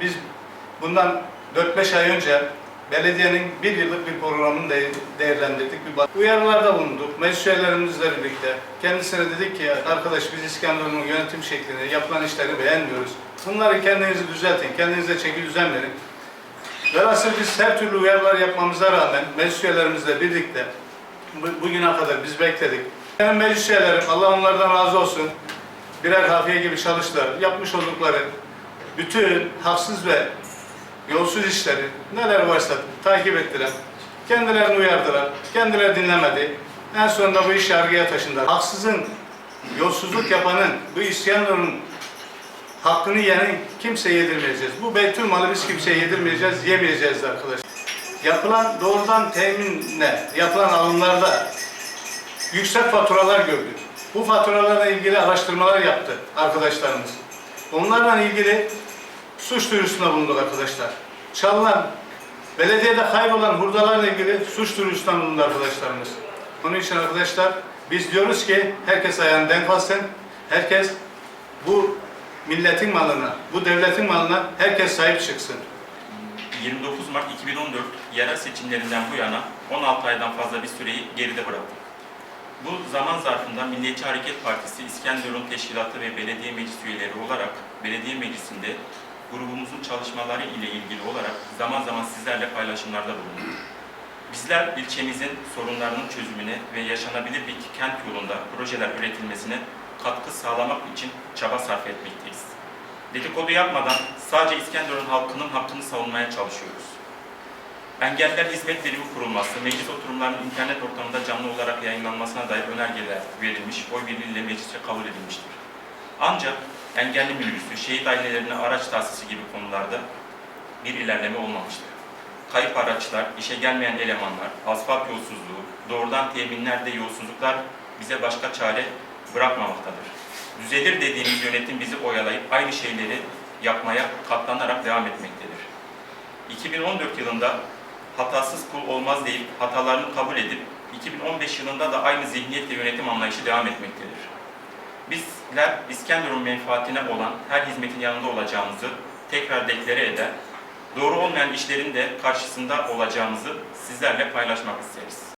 biz bundan 4-5 ay önce belediyenin bir yıllık bir programını de değerlendirdik. Bir uyarılarda bulunduk. Meclis üyelerimizle birlikte. Kendisine dedik ki arkadaş biz İskenderun'un yönetim şeklini, yapılan işleri beğenmiyoruz. Bunları kendinizi düzeltin, kendinize çeki düzen verin. Velhasıl biz her türlü uyarılar yapmamıza rağmen meclis üyelerimizle birlikte bu- bugüne kadar biz bekledik. Benim meclis üyelerim, Allah onlardan razı olsun, birer hafiye gibi çalıştılar. Yapmış oldukları bütün haksız ve yolsuz işleri neler varsa takip ettiler. Kendilerini uyardılar. Kendileri dinlemedi. En sonunda bu iş yargıya taşındı. Haksızın, yolsuzluk yapanın, bu isyanların hakkını yiyenin kimseye yedirmeyeceğiz. Bu beytül malı biz kimseye yedirmeyeceğiz, yemeyeceğiz arkadaşlar. Yapılan doğrudan teminle, yapılan alımlarda yüksek faturalar gördük. Bu faturalarla ilgili araştırmalar yaptı arkadaşlarımız. Onlarla ilgili suç duyurusunda bulunduk arkadaşlar. Çalınan, belediyede kaybolan hurdalarla ilgili suç duyurusunda bulundu arkadaşlarımız. Onun için arkadaşlar biz diyoruz ki herkes ayağını denk alsın. Herkes bu milletin malına, bu devletin malına herkes sahip çıksın. 29 Mart 2014 yerel seçimlerinden bu yana 16 aydan fazla bir süreyi geride bıraktık. Bu zaman zarfında Milliyetçi Hareket Partisi İskenderun Teşkilatı ve Belediye Meclis üyeleri olarak belediye meclisinde grubumuzun çalışmaları ile ilgili olarak zaman zaman sizlerle paylaşımlarda bulunduk. Bizler ilçemizin sorunlarının çözümüne ve yaşanabilir bir kent yolunda projeler üretilmesine katkı sağlamak için çaba sarf etmekteyiz. Dedikodu yapmadan sadece İskenderun halkının hakkını savunmaya çalışıyoruz. Engeller Hizmet Birimi kurulması, meclis oturumlarının internet ortamında canlı olarak yayınlanmasına dair önergeler verilmiş, oy birliğiyle meclisçe kabul edilmiştir. Ancak engelli minibüsü, şehit ailelerine araç tahsisi gibi konularda bir ilerleme olmamıştır. Kayıp araçlar, işe gelmeyen elemanlar, asfalt yolsuzluğu, doğrudan teminlerde yolsuzluklar bize başka çare bırakmamaktadır. Düzelir dediğimiz yönetim bizi oyalayıp aynı şeyleri yapmaya katlanarak devam etmektedir. 2014 yılında hatasız kul olmaz deyip hatalarını kabul edip 2015 yılında da aynı zihniyetle yönetim anlayışı devam etmektedir. Bizler İskenderun menfaatine olan her hizmetin yanında olacağımızı tekrar deklare eder, doğru olmayan işlerin de karşısında olacağımızı sizlerle paylaşmak isteriz.